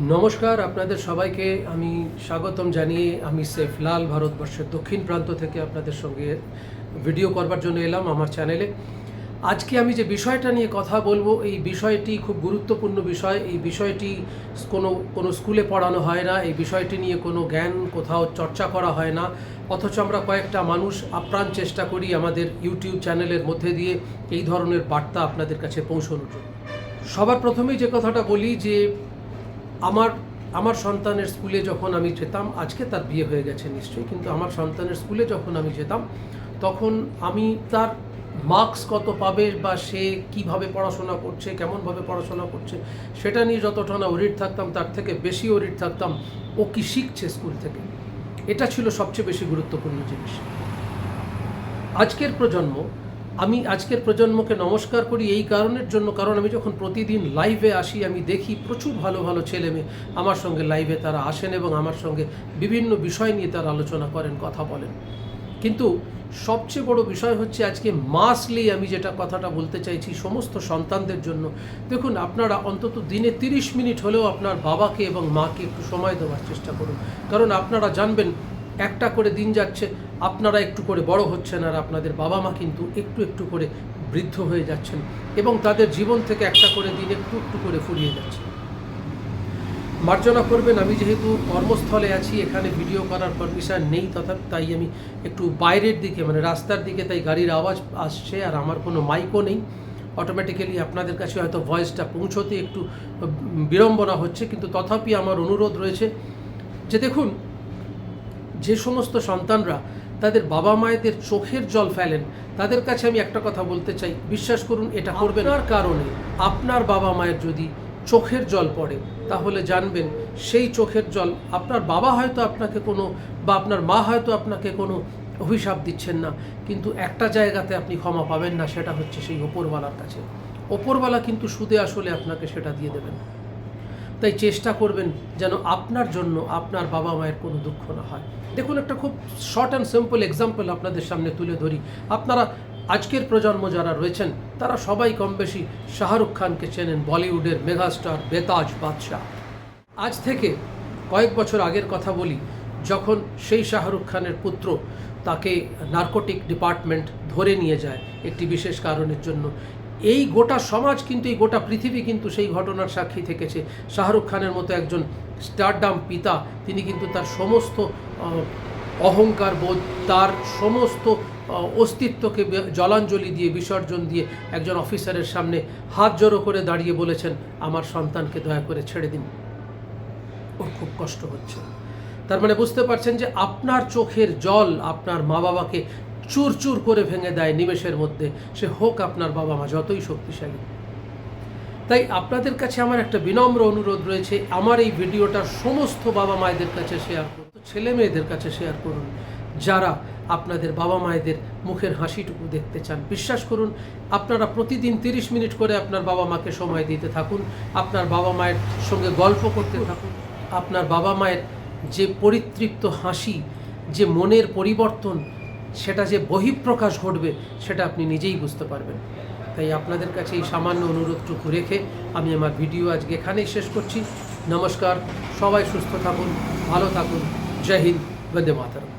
নমস্কার, আপনাদের সবাইকে আমি স্বাগতম জানিয়ে আমি সেফলাল ভারতবর্ষের দক্ষিণ প্রান্ত থেকে আপনাদের সঙ্গে ভিডিও করবার জন্য এলাম আমার চ্যানেলে। আজকে আমি যে বিষয়টা নিয়ে কথা বলব, এই বিষয়টি খুব গুরুত্বপূর্ণ বিষয়। এই বিষয়টি কোনো কোনো স্কুলে পড়ানো হয় না, এই বিষয়টি নিয়ে কোনো জ্ঞান কোথাও চর্চা করা হয় না। অথচ আমরা কয়েকটা মানুষ আপ্রাণ চেষ্টা করি আমাদের ইউটিউব চ্যানেলের মধ্যে দিয়ে এই ধরনের বার্তা আপনাদের কাছে পৌঁছানোর জন্য। সবার প্রথমেই যে কথাটা বলি যে আমার আমার সন্তানের স্কুলে যখন আমি যেতাম, আজকে তার বিয়ে হয়ে গেছে নিশ্চয়ই, কিন্তু আমার সন্তানের স্কুলে যখন আমি যেতাম, তখন আমি তার মার্কস কত পাবে বা সে কীভাবে পড়াশোনা করছে, কেমনভাবে পড়াশোনা করছে, সেটা নিয়ে যতটা না ওরিড থাকতাম, তার থেকে বেশি ওরিড থাকতাম, ও কি শিখছে স্কুল থেকে। এটা ছিল সবচেয়ে বেশি গুরুত্বপূর্ণ জিনিস। আজকের প্রজন্ম আমি আজকের প্রজন্মকে নমস্কার করি এই কারণের জন্য, কারণ আমি যখন প্রতিদিন লাইভে আসি, আমি দেখি প্রচুর ভালো ভালো ছেলে মেয়ে আমার সঙ্গে লাইভে তারা আসেন এবং আমার সঙ্গে বিভিন্ন বিষয় নিয়ে তারা আলোচনা করেন, কথা বলেন। কিন্তু সবচেয়ে বড় বিষয় হচ্ছে আজকে মাসলি আমি যেটা কথাটা বলতে চাইছি সমস্ত সন্তানদের জন্য। দেখুন, আপনারা অন্তত দিনে তিরিশ মিনিট হলেও আপনার বাবাকে এবং মাকে একটু সময় দেওয়ার চেষ্টা করুন। কারণ আপনারা জানবেন একটা করে দিন যাচ্ছে, আপনারা একটু করে বড় হচ্ছেন আর আপনাদের বাবা মা কিন্তু একটু একটু করে বৃদ্ধ হয়ে যাচ্ছেন এবং তাদের জীবন থেকে একটা করে দিন একটু একটু করে ফুরিয়ে যাচ্ছে। মার্জনা করবেন, আমি যেহেতু কর্মস্থলে আছি, এখানে ভিডিও করার পারমিশন নেই তথা, তাই আমি একটু বাইরের দিকে মানে রাস্তার দিকে, তাই গাড়ির আওয়াজ আসছে আর আমার কোনো মাইকও নেই। অটোমেটিক্যালি আপনাদের কাছে হয়তো ভয়েসটা পৌঁছতে একটু বিড়ম্বনা হচ্ছে, কিন্তু তথাপি আমার অনুরোধ রয়েছে যে দেখুন যে সমস্ত সন্তানরা তাদের বাবা মায়েদের চোখের জল ফেলেন তাদের কাছে আমি একটা কথা বলতে চাই। বিশ্বাস করুন এটা করবেন আর কারণে। আপনার বাবা মায়ের যদি চোখের জল পড়ে তাহলে জানবেন সেই চোখের জল আপনার বাবা হয়তো আপনাকে কোনো বা আপনার মা হয়তো আপনাকে কোনো অভিশাপ দিচ্ছেন না কিন্তু একটা জায়গাতে আপনি ক্ষমা পাবেন না সেটা হচ্ছে সেই ওপরওয়ালার কাছে। ওপরওয়ালা কিন্তু সুদে আসলে আপনাকে সেটা দিয়ে দেবেন। তাই চেষ্টা করবেন যেন আপনার জন্য আপনার বাবা মায়ের কোনো দুঃখ না হয়। দেখুন, একটা খুব শর্ট অ্যান্ড সিম্পল এক্সাম্পল আপনাদের সামনে তুলে ধরি। আপনারা আজকের প্রজন্ম যারা রয়েছেন, তারা সবাই কম বেশি শাহরুখ খানকে চেনেন, বলিউডের মেগাস্টার বেতাজ বাদশাহ। আজ থেকে কয়েক বছর আগের কথা বলি, যখন সেই শাহরুখ খানের পুত্র তাকে নার্কোটিক ডিপার্টমেন্ট ধরে নিয়ে যায় একটি বিশেষ কারণের জন্য এই গোটা সমাজ কিন্তু, এই গোটা পৃথিবী কিন্তু সেই ঘটনার সাক্ষী থেকেছে। শাহরুখ খানের মতো একজন স্টারডাম পিতা, তিনি কিন্তু তার সমস্ত অহংকার বোধ, তার সমস্ত অস্তিত্বকে জলাঞ্জলি দিয়ে, বিসর্জন দিয়ে একজন অফিসারের সামনে হাত জড়ো করে দাঁড়িয়ে বলেছেন, আমার সন্তানকে দয়া করে ছেড়ে দিন। ওর খুব কষ্ট হচ্ছে। তার মানে বুঝতে পারছেন যে আপনার চোখের জল আপনার মা বাবাকে চুর চুর করে ভেঙে দেয় নিমেষের মধ্যে। সে হোক আপনার বাবা মা, যতই শক্তিশালী। তাই আপনাদের কাছে আমার একটা বিনম্র অনুরোধ রয়েছে, আমার এই ভিডিওটা সমস্ত বাবা মায়েদের কাছে শেয়ার করুন ছেলে মেয়েদের কাছে শেয়ার করুন, যারা আপনাদের বাবা মায়েদের মুখের হাসিটুকু দেখতে চান। বিশ্বাস করুন, আপনারা প্রতিদিন তিরিশ মিনিট করে আপনার বাবা মাকে সময় দিতে থাকুন, আপনার বাবা মায়ের সঙ্গে গল্প করতে থাকুন, আপনার বাবা মায়ের যে পরিতৃপ্ত হাসি, যে মনের পরিবর্তন সেটা যে বহিঃপ্রকাশ ঘটবে, সেটা আপনি নিজেই বুঝতে পারবেন। তাই আপনাদের কাছে এই সামান্য অনুরোধটুকু রেখে আমি আমার ভিডিও আজকে এখানেই শেষ করছি। নমস্কার, সবাই সুস্থ থাকুন, ভালো থাকুন। জয় হিন্দ, বন্দে মাতারম।